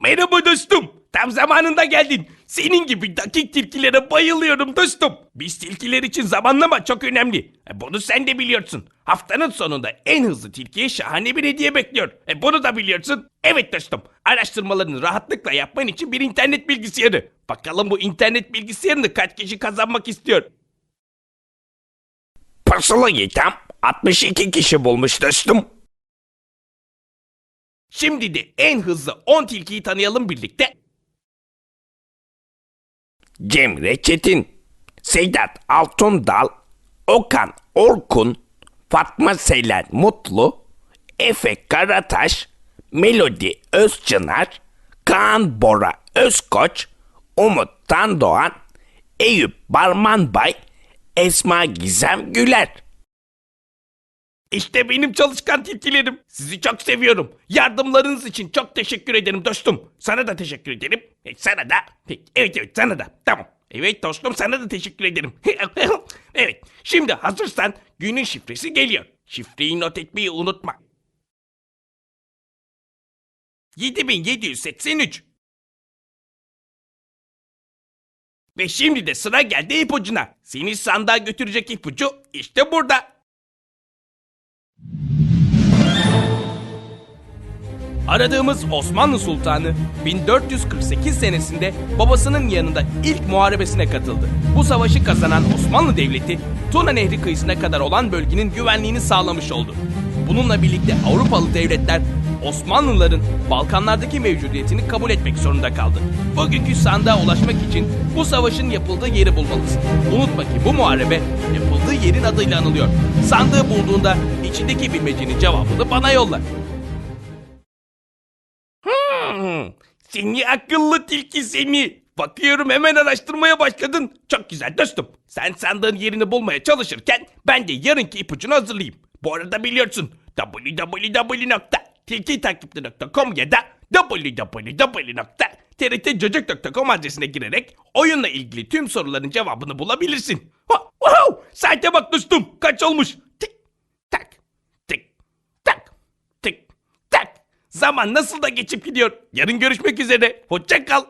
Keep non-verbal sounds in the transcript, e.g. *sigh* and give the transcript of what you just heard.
Merhaba dostum. Tam zamanında geldin. Senin gibi dakik tilkilere bayılıyorum dostum. Biz tilkiler için zamanlama çok önemli. E, bunu sen de biliyorsun. Haftanın sonunda en hızlı tilkiye şahane bir hediye bekliyor. E, bunu da biliyorsun. Evet dostum. Araştırmalarını rahatlıkla yapman için bir internet bilgisayarı. Bakalım bu internet bilgisayarını kaç kişi kazanmak istiyor. Pusulayı tam 62 kişi bulmuş dostum. Şimdi de en hızlı 10 tilkiyi tanıyalım birlikte. Cemre Çetin, Sedat Altundal, Okan Orkun, Fatma Selen Mutlu, Efe Karataş, Melodi Özçınar, Kaan Bora Özkoç, Umut Tandoğan, Eyüp Barmanbay, Esma Gizem Güler. İşte benim çalışkan tilkilerim. Sizi çok seviyorum. Yardımlarınız için çok teşekkür ederim dostum. Sana da teşekkür ederim. E, sana da. Evet evet sana da. Tamam. Evet dostum sana da teşekkür ederim. *laughs* evet. Şimdi hazırsan günün şifresi geliyor. Şifreyi not etmeyi unutma. 7783 Ve şimdi de sıra geldi ipucuna. Seni sandığa götürecek ipucu işte burada. Aradığımız Osmanlı Sultanı 1448 senesinde babasının yanında ilk muharebesine katıldı. Bu savaşı kazanan Osmanlı Devleti Tuna Nehri kıyısına kadar olan bölgenin güvenliğini sağlamış oldu. Bununla birlikte Avrupalı devletler Osmanlıların Balkanlardaki mevcudiyetini kabul etmek zorunda kaldı. Bugünkü sandığa ulaşmak için bu savaşın yapıldığı yeri bulmalısın. Unutma ki bu muharebe yapıldığı yerin adıyla anılıyor. Sandığı bulduğunda içindeki bilmecenin cevabını bana yolla. Hmm, seni akıllı tilki seni. Bakıyorum hemen araştırmaya başladın. Çok güzel dostum. Sen sandığın yerini bulmaya çalışırken ben de yarınki ipucunu hazırlayayım. Bu arada biliyorsun www.tilkitakipli.com ya da www.trtcocuk.com adresine girerek oyunla ilgili tüm soruların cevabını bulabilirsin. Ha, wow, saate bak dostum. Kaç olmuş? Zaman nasıl da geçip gidiyor. Yarın görüşmek üzere. Hoşça kal.